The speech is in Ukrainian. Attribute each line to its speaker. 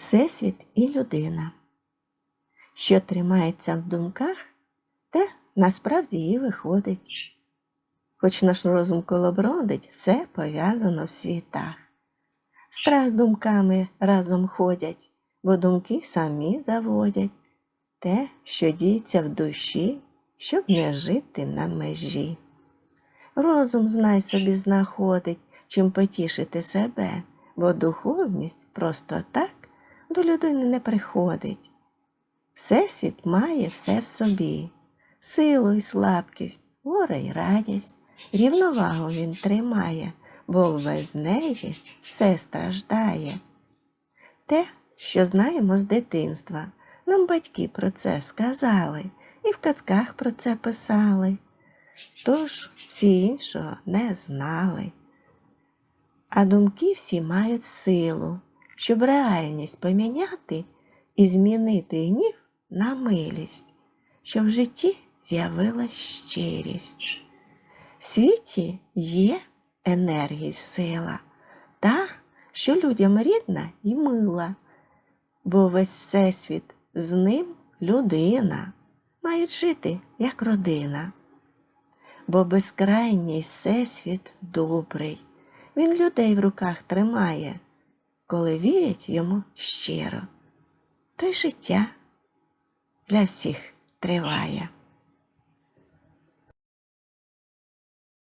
Speaker 1: Всесвіт і людина. Що тримається в думках, те насправді і виходить. Хоч наш розум колобродить, все пов'язано в світах. Страх з думками разом ходять, бо думки самі заводять те, що діється в душі, щоб не жити на межі. Розум, знай собі, знаходить, чим потішити себе, бо духовність просто так до людини не приходить. Всесвіт має все в собі, силу і слабкість, горе й радість, рівновагу він тримає, бо без неї все страждає. Те, що знаємо з дитинства, нам батьки про це сказали і в казках про це писали. Тож всі іншого не знали. А думки всі мають силу, щоб реальність поміняти і змінити гнів на милість, щоб в житті з'явилась щирість. В світі є енергія сила, та, що людям рідна і мила, бо весь всесвіт з ним людина, мають жити як родина. Бо безкрайній всесвіт добрий, він людей в руках тримає, коли вірять йому щиро, то й життя для всіх триває.